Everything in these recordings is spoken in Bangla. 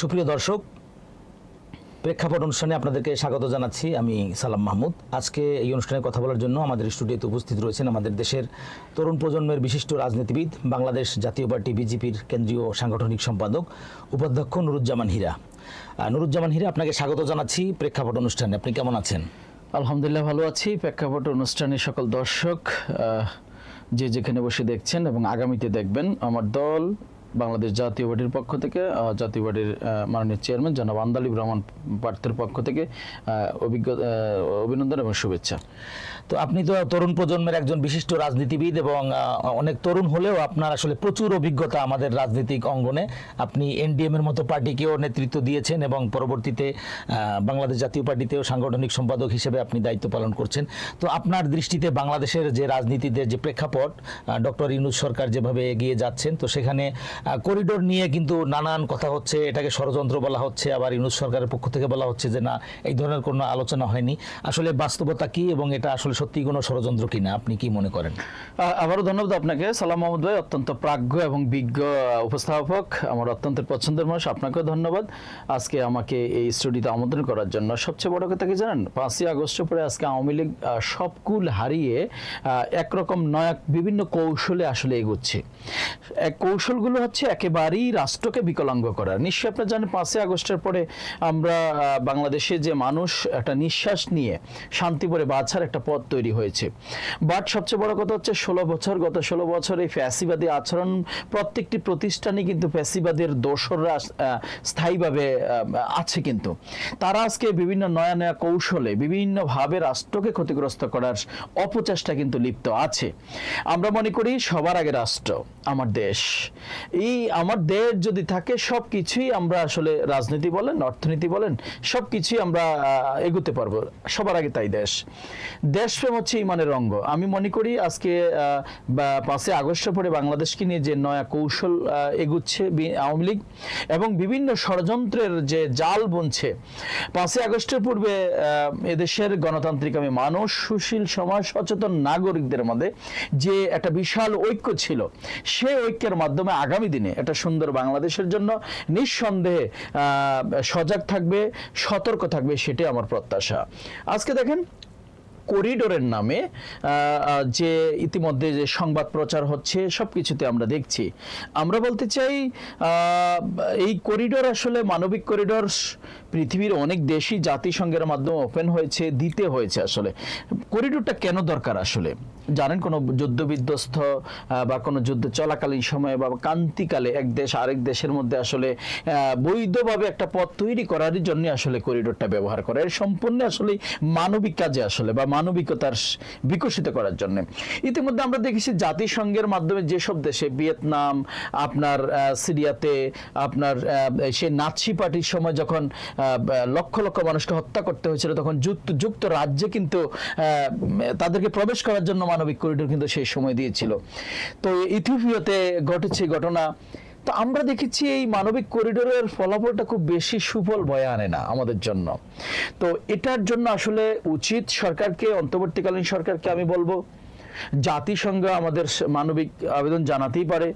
সুপ্রিয় দর্শক, প্রেক্ষাপট অনুষ্ঠানে আপনাদেরকে স্বাগত জানাচ্ছি আমি সালাম মাহমুদ। আজকে এই অনুষ্ঠানে কথা বলার জন্য আমাদের স্টুডিওতে উপস্থিত রয়েছেন আমাদের দেশের তরুণ প্রজন্মের বিশিষ্ট রাজনীতিবিদ, বাংলাদেশ জাতীয় পার্টি বিজেপির কেন্দ্রীয় সাংগঠনিক সম্পাদক উপাধ্যক্ষ নুরুজ্জামান হীরা। নুরুজ্জামান হীরা, আপনাকে স্বাগত জানাচ্ছি প্রেক্ষাপট অনুষ্ঠানে। আপনি কেমন আছেন? আলহামদুলিল্লাহ, ভালো আছি। প্রেক্ষাপট অনুষ্ঠানে সকল দর্শক যে যেখানে বসে দেখছেন এবং আগামীতে দেখবেন, আমার দল বাংলাদেশ জাতীয় পার্টির পক্ষ থেকে জাতীয় পার্টির মাননীয় চেয়ারম্যান জনাব আন্দালিব রহমান পার্থের পক্ষ থেকে অভিজ্ঞতা অভিনন্দন এবং শুভেচ্ছা। তো আপনি তো তরুণ প্রজন্মের একজন বিশিষ্ট রাজনীতিবিদ এবং অনেক তরুণ হলেও আপনার আসলে প্রচুর অভিজ্ঞতা আমাদের রাজনৈতিক অঙ্গনে। আপনি এনডিএম এর মতো পার্টিকেও নেতৃত্ব দিয়েছেন এবং পরবর্তীতে বাংলাদেশ জাতীয় পার্টিতেও সাংগঠনিক সম্পাদক হিসেবে আপনি দায়িত্ব পালন করছেন। তো আপনার দৃষ্টিতে বাংলাদেশের যে রাজনীতিদের যে প্রেক্ষাপট ডক্টর ইনুজ সরকার যেভাবে এগিয়ে যাচ্ছেন, তো সেখানে করিডোর নিয়ে কিন্তু নানান কথা হচ্ছে, এটাকে ষড়যন্ত্র বলা হচ্ছে, আবার ইনুজ সরকারের পক্ষ থেকে বলা হচ্ছে যে, না, এই ধরনের কোনো আলোচনা হয়নি। আসলে বাস্তবতা কি এবং এটা আসলে সত্যি কোনো ষড়যন্ত্র কিনা আপনি কি মনে করেন? আবারও ধন্যবাদ আপনাকে। সালাম মোহাম্মদ ভাই অত্যন্ত প্রাজ্ঞ এবং বিজ্ঞ উপস্থাপক। আমার অত্যন্ত পছন্দের মানুষ আপনাকেও ধন্যবাদ। আজকে আমাকে এই স্টুডিওতে আমন্ত্রণ করার জন্য সবচেয়ে বড় কথা কি জানেন? পাঁচই আগস্ট পরে আজকে আওয়ামী লীগ আহ, সব কুল হারিয়ে একরকম নয়া বিভিন্ন কৌশলে আসলে এগোচ্ছে। এক কৌশলগুলো হচ্ছে একেবারেই রাষ্ট্রকে বিকলাঙ্গ করা। নিশ্চয়ই আপনারা জানেন পাঁচই আগস্টের পরে আমরা বাংলাদেশে যে মানুষ একটা নিঃশ্বাস নিয়ে শান্তি করে বাঁচার একটা পথ তৈরি হয়েছে। বাট সবচেয়ে বড় কথা হচ্ছে ষোলো বছর, গত ষোলো বছর এই ফ্যাসিবাদী আচরণ প্রত্যেকটি প্রতিষ্ঠানে কিন্তু ফ্যাসিবাদের দোসররা স্থায়ীভাবে আছে কিন্তু। তারা আজকে বিভিন্ন নয়া নয়া কৌশলে বিভিন্নভাবে রাষ্ট্রকে ক্ষতিগ্রস্ত করার অপচেষ্টা কিন্তু লিপ্ত আছে। আমরা মনে করি সবার আগে রাষ্ট্র, আমার দেশ। এই আমার দেশ যদি থাকে সব কিছুই আমরা আসলে রাজনীতি বলেন, অর্থনীতি বলেন সব কিছুই আমরা এগোতে পারব। সবার আগে তাই দেশ। দেশ দেশপ্রেম হচ্ছে ইমানের অঙ্গ। আমি মনে করি আজকে পাঁচই আগস্টের পরে বাংলাদেশকে নিয়ে যে নয়া কৌশল এগুচ্ছে আওয়ামী লীগ এবং বিভিন্ন ষড়যন্ত্রের যে জাল বুনছে। পাঁচই আগস্টের পূর্বে এদেশের গণতান্ত্রিক আমি মানুষ, সুশীল সমাজ, সচেতন নাগরিকদের মধ্যে যে একটা বিশাল ঐক্য ছিল, সেই ঐক্যের মাধ্যমে আগামী দিনে একটা সুন্দর বাংলাদেশের জন্য নিঃসন্দেহে সজাগ থাকবে, সতর্ক থাকবে, সেটাই আমার প্রত্যাশা। আজকে দেখেন করিডোরের নামে যে ইতিমধ্যে যে সংবাদ প্রচার হচ্ছে সব কিছুতে আমরা দেখছি। আমরা বলতে চাই এই করিডোর আসলে মানবিক করিডোর পৃথিবীর অনেক দেশই জাতিসংঘের মাধ্যমে ওপেন হয়েছে, দিতে হয়েছে আসলে। করিডোরটা কেন দরকার আসলে? জানেন, কোনো যুদ্ধ বিধ্বস্ত বা কোনো যুদ্ধ চলাকালীন সময়ে বা কান্তিকালে এক দেশ আরেক দেশের মধ্যে আসলে বৈধভাবে একটা পথ তৈরি করার জন্য আসলে করিডোরটা ব্যবহার করে। এর সম্পূর্ণ আসলে মানবিক কাজে আসলে বা মানবিকতার বিকশিত করার জন্য। ইতিমধ্যে আমরা দেখেছি জাতিসংঘের মাধ্যমে যেসব দেশে ভিয়েতনাম, আপনার সিরিয়াতে, আপনার সে নাৎসি পার্টির সময় যখন লক্ষ লক্ষ মানুষকে হত্যা করতে হয়েছিল, তখন যুক্ত যুক্ত রাজ্যে কিন্তু তাদেরকে প্রবেশ করার জন্য মানবিক করিডোর কিন্তু সেই সময় দিয়েছিল। তো ইথিওপিয়াতে ঘটেছে ঘটনা। তো আমরা দেখেছি এই মানবিক করিডোরের ফলাফলটা খুব বেশি সুফল বয়ে আনে না আমাদের জন্য। তো এটার জন্য আসলে উচিত সরকারকে, অন্তর্বর্তীকালীন সরকারকে আমি বলব জাতিসংঘ আমাদের মানবিক আবেদন জানাতেই পারে।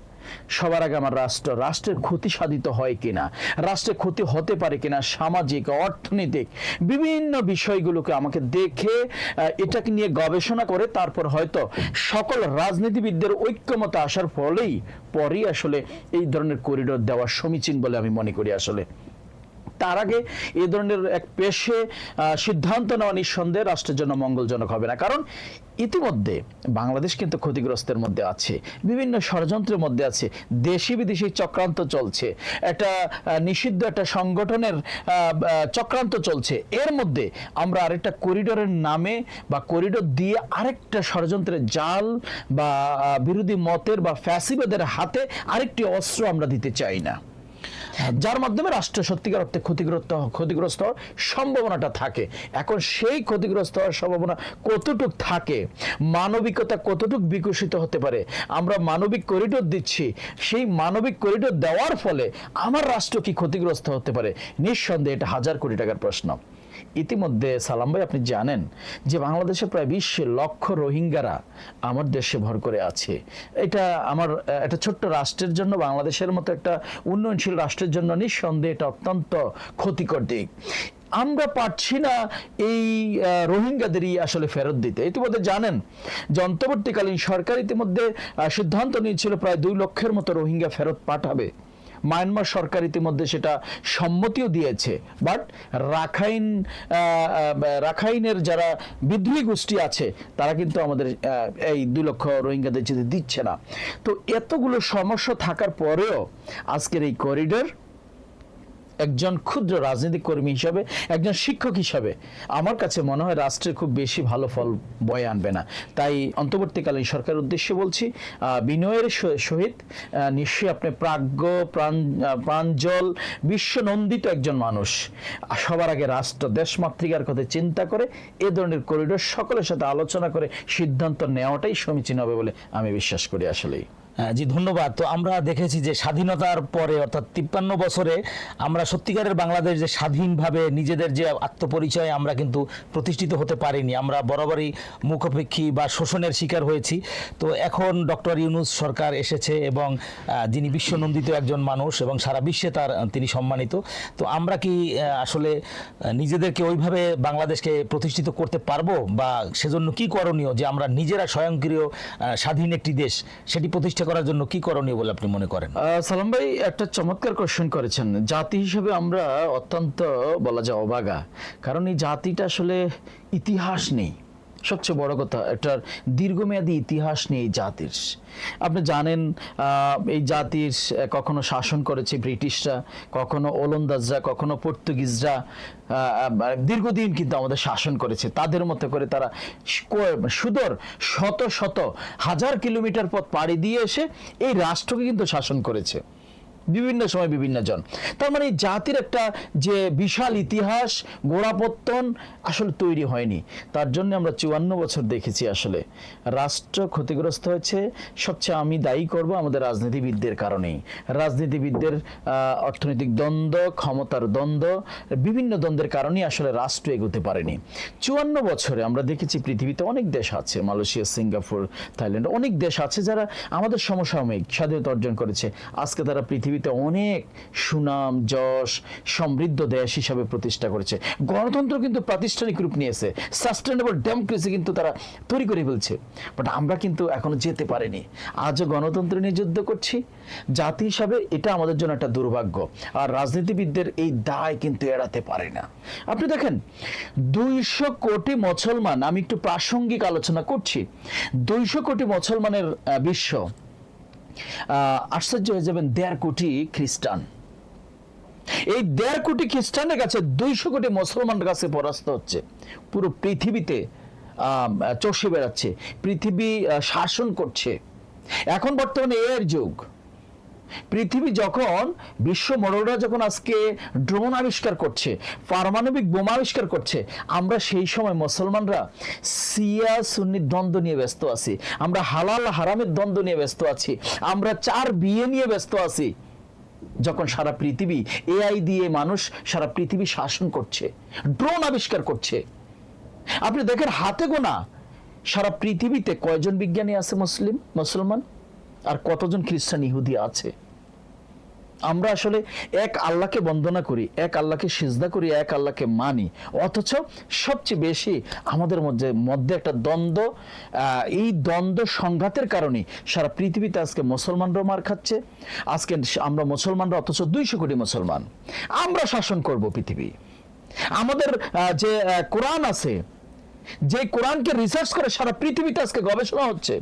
সবার আগে আমার রাষ্ট্র, রাষ্ট্রের ক্ষতি সাধিত হয় কিনা, রাষ্ট্রের ক্ষতি হতে পারে কিনা, সামাজিক, অর্থনৈতিক, বিভিন্ন বিষয়গুলোকে আমাকে দেখে এটাকে নিয়ে গবেষণা করে, তারপর হয়তো সকল রাজনীতিবিদদের ঐক্যমত আসার ফলেই, পরেই আসলে এই ধরনের করিডোর দেওয়া সমীচীন বলে আমি মনে করি আসলে। তার আগে এ ধরনের এক পেশে সিদ্ধান্ত নেওয়া নিঃসন্দেহে রাষ্ট্রের জন্য মঙ্গলজনক হবে না। কারণ ইতিমধ্যে বাংলাদেশ কিন্তু ক্ষতিগ্রস্তের মধ্যে আছে, বিভিন্ন ষড়যন্ত্রের মধ্যে আছে দেশি বিদেশি চক্রান্ত চলছে, একটা নিষিদ্ধ একটা সংগঠনের চক্রান্ত চলছে। এর মধ্যে আমরা আরেকটা করিডোরের নামে বা করিডোর দিয়ে আরেকটা ষড়যন্ত্রের জাল বা বিরোধী মতের বা ফ্যাসিবাদের হাতে আরেকটি অস্ত্র আমরা দিতে চাই না। যার মাধ্যমে রাষ্ট্র সত্যিকার অর্থে ক্ষতিগ্রস্ত ক্ষতিগ্রস্ত হওয়ার সম্ভাবনাটা থাকে। এখন সেই ক্ষতিগ্রস্ত হওয়ার সম্ভাবনা কতটুক থাকে? মানবিকতা কতটুক বিকশিত হতে পারে? আমরা মানবিক করিডোর দিচ্ছি। সেই মানবিক করিডোর দেওয়ার ফলে আমার রাষ্ট্র কি ক্ষতিগ্রস্ত হতে পারে? নিঃসন্দেহে এটা হাজার কোটি টাকার প্রশ্ন। ইতিমধ্যে, সালাম ভাই, আপনি জানেন যে বাংলাদেশে প্রায় বিশ লক্ষ রোহিঙ্গারা আমার দেশে ভর করে আছে। এটা আমার, একটা ছোট্ট রাষ্ট্রের জন্য, বাংলাদেশের মতো একটা উন্নয়নশীল রাষ্ট্রের জন্য নিঃসন্দেহে এটা অত্যন্ত ক্ষতিকর দিক। আমরা পারছি না এই রোহিঙ্গাদেরই আসলে ফেরত দিতে। ইতিমধ্যে জানেন যে অন্তর্বর্তীকালীন সরকার ইতিমধ্যে সিদ্ধান্ত নিয়েছিল প্রায় দুই লক্ষের মতো রোহিঙ্গা ফেরত পাঠাবে। মায়ানমার সরকার ইতিমধ্যে সেটা সম্মতিও দিয়েছে। বাট রাখাইন রাখাইনের যারা বিদ্রোহী গোষ্ঠী আছে, তারা কিন্তু আমাদের এই দুই লক্ষ রোহিঙ্গাদের যেতে দিচ্ছে না। তো এতগুলো সমস্যা থাকার পরেও আজকের এই করিডোর একজন ক্ষুদ্র রাজনৈতিক কর্মী হিসাবে, একজন শিক্ষক হিসাবে আমার কাছে মনে হয় রাষ্ট্রের খুব বেশি ভালো ফল বয়ে আনবে না। তাই অন্তর্বর্তীকালীন সরকারের উদ্দেশ্যে বলছি বিনয়ের সহিত নিশ্চয়ই আপনি প্রাজ্ঞ, প্রাণ প্রাঞ্জল, বিশ্বনন্দিত একজন মানুষ। সবার আগে রাষ্ট্র দেশমাতৃকার কথা চিন্তা করে, এ ধরনের করিডোর সকলের সাথে আলোচনা করে সিদ্ধান্ত নেওয়াটাই সমীচীন হবে বলে আমি বিশ্বাস করি আসলেই। জি, ধন্যবাদ। তো আমরা দেখেছি যে স্বাধীনতার পরে, অর্থাৎ তিপ্পান্ন বছরে আমরা সত্যিকারের বাংলাদেশ যে স্বাধীনভাবে নিজেদের যে আত্মপরিচয় আমরা কিন্তু প্রতিষ্ঠিত হতে পারিনি। আমরা বরাবরই মুখোপেক্ষী বা শোষণের শিকার হয়েছি। তো এখন ডক্টর ইউনুস সরকার এসেছে এবং যিনি বিশ্বনন্দিত একজন মানুষ এবং সারা বিশ্বে তার তিনি সম্মানিত। তো আমরা কি আসলে নিজেদেরকে ওইভাবে বাংলাদেশকে প্রতিষ্ঠিত করতে পারব? বা সেজন্য কি করণীয় যে আমরা নিজেরা স্বয়ংক্রিয় স্বাধীন একটি দেশ, সেটি প্রতিষ্ঠা করার জন্য কি করণীয় বলে আপনি মনে করেন? সালাম ভাই, একটা চমৎকার কোশ্চেন করেছেন। জাতি হিসেবে আমরা অত্যন্ত বলা যায় অবাগা। কারণ এই জাতিটা আসলে ইতিহাস নেই। সবচেয়ে বড় কথা একটা দীর্ঘমেয়াদী ইতিহাস নেই এই জাতির। আপনি জানেন এই জাতির কখনো শাসন করেছে ব্রিটিশরা, কখনো ওলন্দাজরা, কখনো পর্তুগিজরা দীর্ঘদিন কিন্তু আমাদের শাসন করেছে। তাদের মতো করে তারা সুদর শত শত হাজার কিলোমিটার পথ পাড়ি দিয়ে এসে এই রাষ্ট্রকে কিন্তু শাসন করেছে। বিভিন্ন সময় বিভিন্ন জন। তার মানে জাতির একটা যে বিশাল ইতিহাস, গোড়াপত্তন আসলে তৈরি হয়নি। তার জন্য আমরা চুয়ান্ন বছর দেখেছি আসলে। রাষ্ট্র ক্ষতিগ্রস্ত হয়েছে, সবচেয়ে আমি দায়ী করব আমাদের রাজনীতিবিদদের কারণেই। রাজনীতিবিদদের অর্থনৈতিক দ্বন্দ্ব, ক্ষমতার দ্বন্দ্ব, বিভিন্ন দ্বন্দ্বের কারণেই আসলে রাষ্ট্র এগোতে পারেনি। চুয়ান্ন বছরে আমরা দেখেছি পৃথিবীতে অনেক দেশ আছে, মালয়েশিয়া, সিঙ্গাপুর, থাইল্যান্ড, অনেক দেশ আছে যারা আমাদের সমসাময়িক স্বাধীনতা অর্জন করেছে। আজকে তারা পৃথিবীতে অনেক সুনাম, যশ, সমৃদ্ধ দেশ হিসাবে প্রতিষ্ঠা করেছে। গণতন্ত্র কিন্তু প্রাতিষ্ঠানিক রূপ নিয়েছে। সাস্টেনেবল ডেমোক্রেসি কিন্তু তারা তৈরি করে ফেলছে। বাট আমরা কিন্তু এখনও যেতে পারিনি। আজও গণতন্ত্র নিয়ে যুদ্ধ করছি। জাতি হিসাবে এটা আমাদের জন্য একটা দুর্ভাগ্য। আর রাজনীতিবিদদের এই দায় কিন্তু এড়াতে পারে না। আপনি দেখেন, দুইশো কোটি মুসলমান, আমি একটু প্রাসঙ্গিক আলোচনা করছি। দুইশো কোটি মুসলমানের বিশ্ব আশ্চর্য হয়ে যাবেন, দেড় কোটি খ্রিস্টান। এই দেড় কোটি খ্রিস্টানের কাছে দুইশো কোটি মুসলমানের কাছে পরাস্ত হচ্ছে। পুরো পৃথিবীতে চষে বেড়াচ্ছে, পৃথিবী শাসন করছে। এখন বর্তমানে এর যুগ। পৃথিবী যখন, বিশ্ব মোড়লরা যখন আজকে ড্রোন আবিষ্কার করছে, পারমাণবিক বোমা আবিষ্কার করছে, আমরা সেই সময় মুসলমানরা সিয়া সুন্নির দ্বন্দ্ব নিয়ে ব্যস্ত আছি, আমরা হালাল হারামের দ্বন্দ্ব নিয়ে ব্যস্ত আছি, আমরা চার বিয়ে নিয়ে ব্যস্ত আছি। যখন সারা পৃথিবী এআই দিয়ে মানুষ সারা পৃথিবী শাসন করছে ড্রোন আবিষ্কার করছে। আপনি দেখেন হাতে গোনা, সারা পৃথিবীতে কয়জন বিজ্ঞানী আছে মুসলিম, মুসলমান? আর কতজন খ্রিস্টান ইহুদি আছে? আমরা আসলে এক আল্লাহকে বন্দনা করি, এক আল্লাহকে সিজদা করি, এক আল্লাহকে মানি। অথচ সবচেয়ে বেশি আমাদের মধ্যে মধ্যে একটা দ্বন্দ্ব এই দ্বন্দ্ব সংঘাতের কারণে সারা পৃথিবীতে আজকে মুসলমানরাও মার খাচ্ছে, আজকে আমরা মুসলমানরা অথচ দুইশো কোটি মুসলমান। আমরা শাসন করব পৃথিবী। আমাদের যে কোরআন আছে, যে কোরআনকে রিসার্চ করে সারা পৃথিবীতে আজকে গবেষণা হচ্ছে।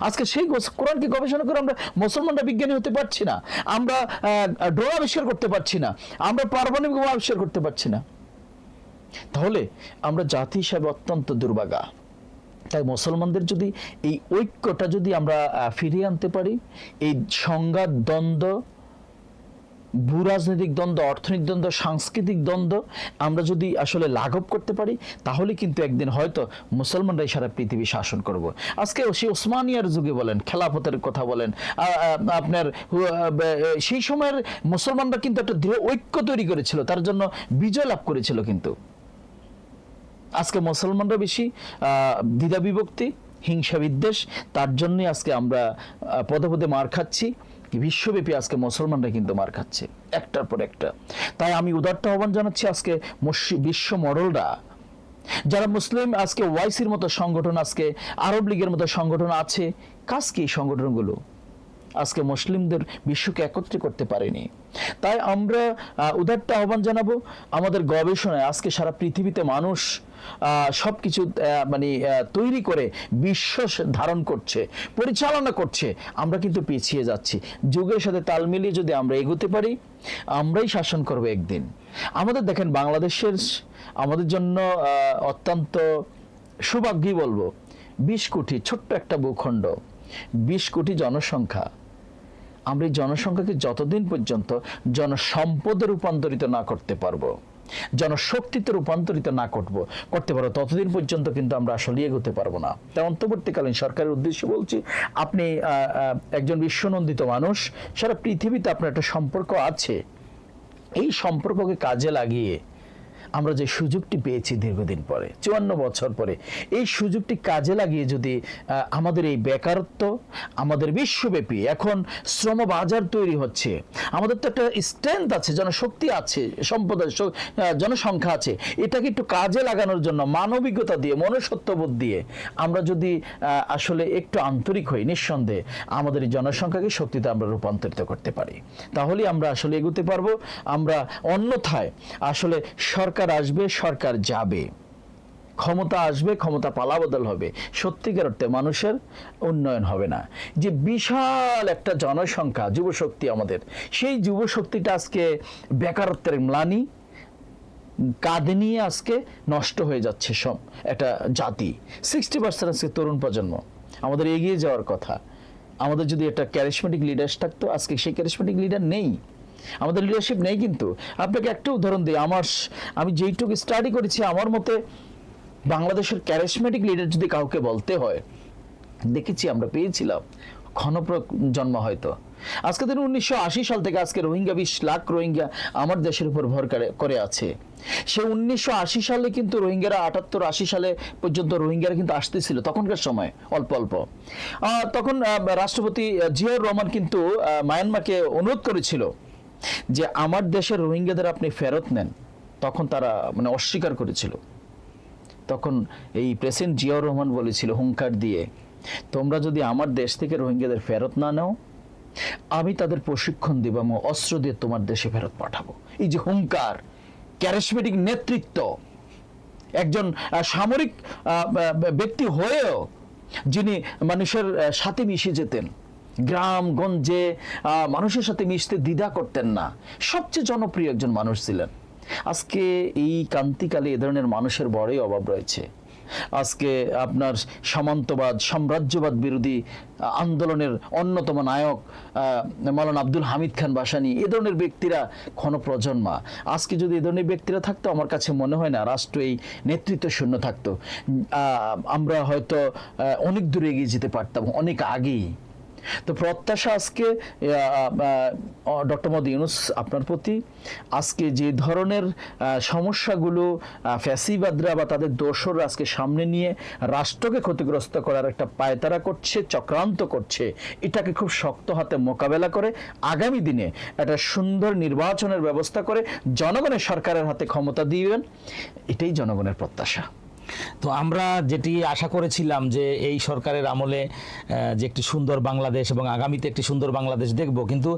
আজকে সেই কোরআনকে গবেষণা করে আমরা মুসলমানরা বিজ্ঞানী হতে পারছি না? আমরা ড্রোন আবিষ্কার করতে পারছি না। আমরা পারমাণবিক আবিষ্কার করতে পারছি না। তাহলে আমরা জাতি হিসাবে অত্যন্ত দুর্ভাগা তাই মুসলমানদের যদি এই ঐক্যটা যদি আমরা ফিরিয়ে আনতে পারি, এই সংঘাত, দ্বন্দ্ব ভূরাজনৈতিক দ্বন্দ্ব, অর্থনৈতিক দ্বন্দ্ব, সাংস্কৃতিক দ্বন্দ্ব আমরা যদি আসলে লাঘব করতে পারি, তাহলে কিন্তু একদিন হয়তো মুসলমানরাই সারা পৃথিবী শাসন করব। আজকে সেই ওসমানিয়ার যুগে বলেন, খেলাফতের কথা বলেন আপনার সেই সময়ের মুসলমানরা কিন্তু একটা দৃঢ় ঐক্য তৈরি করেছিল, তার জন্য বিজয় লাভ করেছিল কিন্তু। আজকে মুসলমানরা বেশি দ্বিধা বিভক্তি হিংসা বিদ্বেষ, তার জন্যই আজকে আমরা পদে পদে মার খাচ্ছি। বিশ্বব্যাপী আজকে মুসলমানরা কিন্তু মার খাচ্ছে, একটার পর একটা। তাই আমি উদারটা আহ্বান জানাচ্ছি আজকে বিশ্ব মডলরা, যারা মুসলিম, আজকে ওয়াইসির মতো সংগঠন, আজকে আরব লীগের মতো সংগঠন আছে, কাজ কি সংগঠনগুলো? আজকে মুসলিমদের বিশ্বকে একত্রে করতে পারেনি। তাই আমরা আহ, উদারতা আহ্বান জানাব। আমাদের গবেষণায় আজকে সারা পৃথিবীতে মানুষ সব কিছু মানে তৈরি করে বিশ্ব স- ধারণ করছে পরিচালনা করছে। আমরা কিন্তু পিছিয়ে যাচ্ছি। যুগের সাথে তাল মিলিয়ে যদি আমরা এগোতে পারি আমরাই শাসন করব একদিন। আমাদের দেখেন বাংলাদেশের আমাদের জন্য অত্যন্ত সৌভাগ্যই বলব বিশ কোটি ছোট্ট একটা ভূখণ্ড বিশ কোটি জনসংখ্যা। আমরা জনসংখ্যাকে যতদিন পর্যন্ত জনসম্পদে রূপান্তরিত না করতে পারব, জনশক্তিতে রূপান্তরিত না করব, করতে পারব, ততদিন পর্যন্ত কিন্তু আমরা আসলে এগোতে পারব না। তাই অন্তর্বর্তীকালীন সরকারের উদ্দেশ্যে বলছি, আপনি একজন বিশ্বনন্দিত মানুষ, সারা পৃথিবীতে আপনার একটা সম্পর্ক আছে। এই সম্পর্ককে কাজে লাগিয়ে আমরা যে সুযোগটি পেয়েছি দীর্ঘদিন পরে চুয়ান্ন বছর পরে এই সুযোগটি কাজে লাগিয়ে যদি আমাদের এই বেকারত্ব আমাদের বিশ্বব্যাপী এখন শ্রম বাজার তৈরি হচ্ছে আমাদের তো একটা স্ট্রেংথ আছে জনশক্তি আছে সম্পদ আছে, স- আহ, জনসংখ্যা আছে এটাকে একটু কাজে লাগানোর জন্য মানবিকতা দিয়ে মনুষ্যত্ববোধ দিয়ে আমরা যদি আসলে একটু আন্তরিক হই নিঃসন্দেহে আমাদের এই জনসংখ্যাকে শক্তিতে আমরা রূপান্তরিত করতে পারি। তাহলে আমরা আসলে এগোতে পারব আমরা অন্যথায় আসলে সরকার আসবে, সরকার যাবে। ক্ষমতা আসবে, ক্ষমতা পালাবদল হবে। সত্যিকার অর্থে মানুষের উন্নয়ন হবে না। যে বিশাল একটা জনসংখ্যা, যুবশক্তি আমাদের, সেই যুবশক্তিটা আজকে বেকারত্বের ম্লানি, কাঁধে নিয়ে আজকে নষ্ট হয়ে যাচ্ছে সব একটা জাতি। সিক্সটি পার্সেন্ট আজকে তরুণ প্রজন্ম। আমাদের এগিয়ে যাওয়ার কথা। আমাদের যদি একটা ক্যারিসমেটিক লিডার থাকতো, আজকে সেই ক্যারিসমেটিক লিডার নেই। আমাদের লিডারশিপ নেই কিন্তু। আপনাকে একটা উদাহরণ দিই, আমার আমি যেইটুকু স্টাডি করেছি, আমার মতে বাংলাদেশের ক্যারিসমেটিক লিডার যদি কাউকে বলতে হয়, দেখেছি আমরা, পেয়েছিলাম। ক্ষণপ্র জন্ম হয়তো। আজকে দিন উনিশশো আশি সাল থেকে আজকে রোহিঙ্গা বিশ লাখ রোহিঙ্গা আমার দেশের উপর ভর করে- আছে। সে উনিশশো আশি সালে কিন্তু রোহিঙ্গারা আটাত্তর আশি সালে পর্যন্ত রোহিঙ্গারা কিন্তু আসতেছিল, তখনকার সময়, অল্প অল্প। তখন রাষ্ট্রপতি জিয়াউর রহমান কিন্তু মায়ানমারকে অনুরোধ করেছিল যে আমার দেশের রোহিঙ্গাদের আপনি ফেরত নেন, তখন তারা মানে অস্বীকার করেছিল। তখন এই প্রেসিডেন্ট জিয়াউর রহমান বলেছিল হুঙ্কার দিয়ে, তোমরা যদি আমার দেশ থেকে রোহিঙ্গাদের ফেরত না নাও, আমি তাদের প্রশিক্ষণ দিব এবং অস্ত্র দিয়ে তোমার দেশে ফেরত পাঠাবো। এই যে হুঙ্কার ক্যারিসমেটিক নেতৃত্ব, একজন সামরিক ব্যক্তি হয়েও যিনি মানুষের সাথে মিশে যেতেন গ্রাম গঞ্জে মানুষের সাথে মিশতে দ্বিধা করতেন না। সবচেয়ে জনপ্রিয় একজন মানুষ ছিলেন। আজকে এই ক্রান্তিকালে এ ধরনের মানুষের বড়ই অভাব রয়েছে। আজকে আপনার সামন্তবাদ, সাম্রাজ্যবাদ বিরোধী আন্দোলনের অন্যতম নায়ক মৌলানা আব্দুল হামিদ খান বাসানি, এ ধরনের ব্যক্তিরা ক্ষণপ্রজন্মা। আজকে যদি এ ধরনের ব্যক্তিরা থাকতো, আমার কাছে মনে হয় না রাষ্ট্র এই নেতৃত্ব শূন্য থাকতো। আমরা হয়তো অনেক দূরে এগিয়ে যেতে পারতাম, অনেক আগেই। তো প্রত্যাশা আজকে ডক্টর মোহাম্মদ ইউনুস আপনার প্রতি। আজকে যে ধরনের সমস্যাগুলো ফ্যাসিবাদরা বা তাদের দোসর আজকে সামনে নিয়ে রাষ্ট্রকে ক্ষতিগ্রস্ত করার একটা পায়তারা করছে, চক্রান্ত করছে, এটাকে খুব শক্ত হাতে মোকাবেলা করে আগামী দিনে একটা সুন্দর নির্বাচনের ব্যবস্থা করে জনগণের সরকারের হাতে ক্ষমতা দিবেন, এটাই জনগণের প্রত্যাশা। তো আমরা যেটি আশা করেছিলাম যে এই সরকারের আমলে যে একটি সুন্দর বাংলাদেশ এবং আগামীতে একটি সুন্দর বাংলাদেশ দেখব। কিন্তু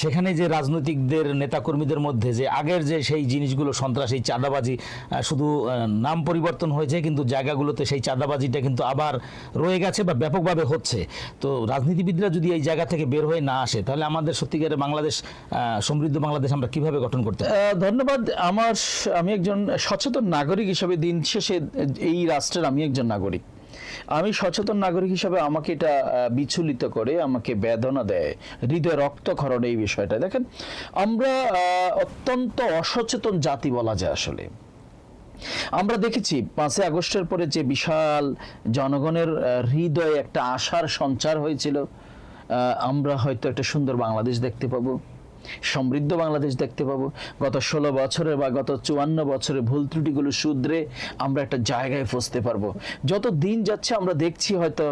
সেখানে যে রাজনৈতিকদের, নেতাকর্মীদের মধ্যে যে আগের যে সেই জিনিসগুলো, সন্ত্রাস এই চাঁদাবাজি শুধু নাম পরিবর্তন হয়েছে, কিন্তু জায়গাগুলোতে সেই চাঁদাবাজিটা কিন্তু আবার রয়ে গেছে বা ব্যাপকভাবে হচ্ছে। তো রাজনীতিবিদরা যদি এই জায়গা থেকে বের হয়ে না আসে, তাহলে আমাদের সত্যিকারের বাংলাদেশ সমৃদ্ধ বাংলাদেশ আমরা কীভাবে গঠন করতে ধন্যবাদ। আমার আমি একজন সচেতন নাগরিক হিসাবে দিন শেষে এই রাষ্ট্রের আমি একজন নাগরিক। আমি সচেতন নাগরিক হিসাবে আমাকে এটা বিচলিত করে, আমাকে বেদনা দেয়। হৃদয় রক্তক্ষরণ এই বিষয়টা। দেখেন, আমরা অত্যন্ত অসচেতন জাতি বলা যায় আসলে। আমরা দেখেছি, পাঁচই আগস্টের পরে যে বিশাল জনগণের হৃদয়ে একটা আশার সঞ্চার হয়েছিল আমরা হয়তো একটা সুন্দর বাংলাদেশ দেখতে পাবো। সমৃদ্ধ বাংলাদেশ দেখতে পাবো। গত ষোলো বছরে বা গত চুয়ান্ন বছরে ভুল ত্রুটিগুলো শুধরে আমরা একটা জায়গায় পৌঁছতে পারব। যত দিন যাচ্ছে আমরা দেখছি হয়তো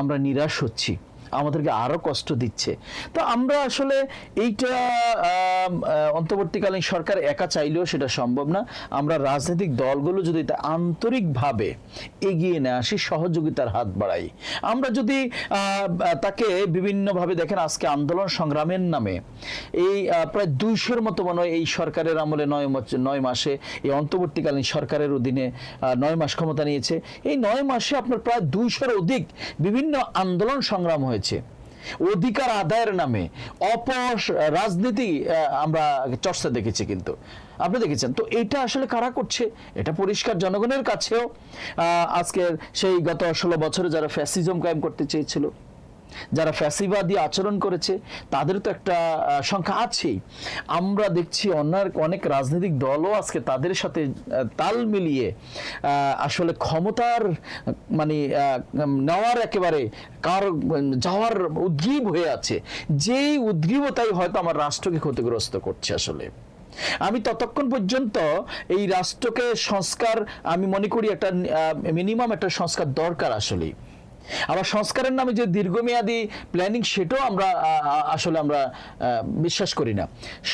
আমরা নিরাশ হচ্ছি। আমাদেরকে আরও কষ্ট দিচ্ছে। তো আমরা আসলে এইটা অন্তর্বর্তীকালীন সরকার একা চাইলেও সেটা সম্ভব না। আমরা রাজনৈতিক দলগুলো যদি তা আন্তরিকভাবে এগিয়ে নিয়ে আসি, সহযোগিতার হাত বাড়াই। আমরা যদি তাকে বিভিন্নভাবে দেখেন, আজকে আন্দোলন সংগ্রামের নামে এই প্রায় দুইশোর মতো মনে হয় এই সরকারের আমলে নয় নয় মাসে, এই অন্তর্বর্তীকালীন সরকারের অধীনে নয় মাস ক্ষমতা নিয়েছে। এই নয় মাসে আপনার প্রায় দুইশোর অধিক বিভিন্ন আন্দোলন সংগ্রাম হয়েছে। অধিকার আদায়ের নামে অপস রাজনীতি আমরা চর্চা দেখেছি কিন্তু। আপনি দেখেছেন? তো এটা আসলে কারা করছে? এটা পরিষ্কার জনগণের কাছেও আজকের সেই গত ষোলো বছরে যারা ফ্যাসিজম কায়েম করতে চেয়েছিল যারা ফ্যাসিবাদী আচরণ করেছে তাদের তো একটা সংখ্যা আছেই। আমরা দেখছি অন্যার অনেক রাজনৈতিক দলও আজকে তাদের সাথে তাল মিলিয়ে আসলে ক্ষমতার মানে নেওয়ার একেবারে কার, যাওয়ার উদ্গ্রীব হয়ে আছে। যেই উদ্গ্রীবতাই হয়তো আমার রাষ্ট্রকে ক্ষতিগ্রস্ত করছে আসলে। আমি ততক্ষণ পর্যন্ত এই রাষ্ট্রকে সংস্কার, আমি মনে করি একটা মিনিমাম একটা সংস্কার দরকার আসলেই। আবার সংস্কারের নামে যে দীর্ঘমেয়াদী প্ল্যানিং সেটাও আমরা আসলে আমরা বিশ্বাস করি না।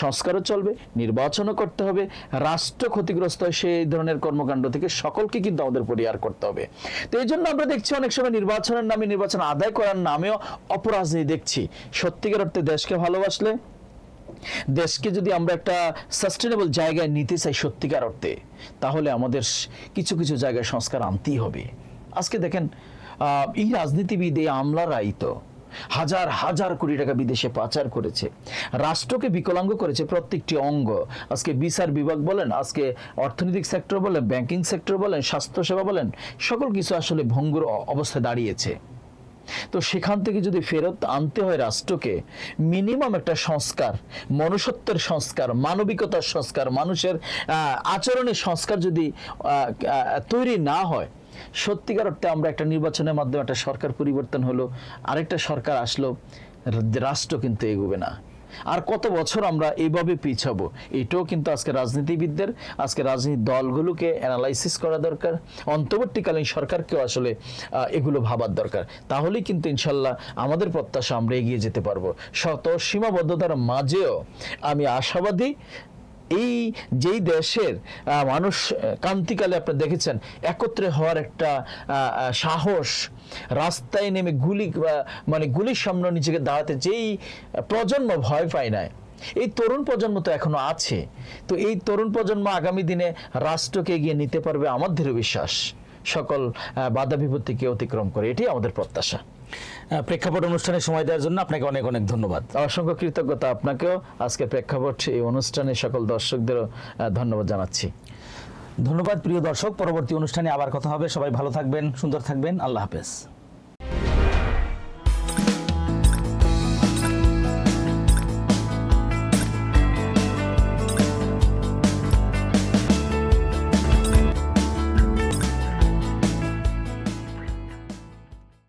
সংস্কারও চলবে, নির্বাচনও করতে হবে, রাষ্ট্র ক্ষতিগ্রস্ত হয় সেই ধরনের কর্মকাণ্ড থেকে সকলকে কিন্তু আমাদের পরিহার করতে হবে। তো এই জন্য আমরা দেখছি অনেক সময় নির্বাচনের নামে, নির্বাচন আদায় করার নামেও অপরাজনীতি দেখছি। সত্যিকার অর্থে দেশকে ভালোবাসলে, দেশকে যদি আমরা একটা সাস্টেনেবল জায়গায় নিতে চাই সত্যিকার অর্থে, তাহলে আমাদের কিছু কিছু জায়গায় সংস্কার আনতেই হবে। আজকে দেখেন এই রাজনীতিবিদ এই আমলারাই তো। হাজার হাজার কোটি টাকা বিদেশে পাচার করেছে। রাষ্ট্রকে বিকলাঙ্গ করেছে প্রত্যেকটি অঙ্গ। আজকে বিচার বিভাগ বলেন, আজকে অর্থনৈতিক সেক্টর বলেন, ব্যাংকিং সেক্টর বলেন, স্বাস্থ্যসেবা বলেন, সকল কিছু আসলে ভঙ্গুর অবস্থায় দাঁড়িয়েছে। তো সেখান থেকে যদি ফেরত আনতে হয় রাষ্ট্রকে, মিনিমাম একটা সংস্কার, মনুষ্যত্বের সংস্কার, মানবিকতার সংস্কার, মানুষের আচরণের সংস্কার যদি তৈরি না হয় সত্যিকার অর্থে আমরা একটা নির্বাচনের মাধ্যমে একটা সরকার পরিবর্তন হলো, আরেকটা সরকার আসলো, রাষ্ট্র কিন্তু এগোবে না। আর কত বছর আমরা এইভাবে পিছাবো? এটাও কিন্তু আজকে রাজনীতিবিদদের, আজকে রাজনীতি দলগুলোকে অ্যানালাইসিস করা দরকার। অন্তর্বর্তীকালীন সরকারকেও আসলে এগুলো ভাবার দরকার। তাহলেই কিন্তু ইনশাল্লাহ আমাদের প্রত্যাশা আমরা এগিয়ে যেতে পারব। শত সীমাবদ্ধতার মাঝেও আমি আশাবাদী এই যেই দেশের মানুষ আহ, ক্রান্তিকালে আপনি দেখেছেন একত্রে হওয়ার একটা সাহস রাস্তায় নেমে গুলি মানে গুলির সামনে নিজেকে দাঁড়াতে যেই প্রজন্ম ভয় পায় না এই তরুণ প্রজন্ম তো এখনও আছে তো এই তরুণ প্রজন্ম আগামী দিনে রাষ্ট্রকে এগিয়ে নিতে পারবে আমার দৃঢ় বিশ্বাস সকল বাধা বিপত্তিকে অতিক্রম করে এটাই আমাদের প্রত্যাশা। প্রেক্ষাপট অনুষ্ঠানে সময় দেওয়ার জন্য আপনাকে অনেক অনেক ধন্যবাদ। অসংখ্য কৃতজ্ঞতা আপনাকেও। আজকে প্রেক্ষাপট এই অনুষ্ঠানে সকল দর্শকদেরও ধন্যবাদ জানাচ্ছি। ধন্যবাদ প্রিয় দর্শক পরবর্তী অনুষ্ঠানে আবার কথা হবে। সবাই ভালো থাকবেন সুন্দর থাকবেন। আল্লাহ হাফেজ।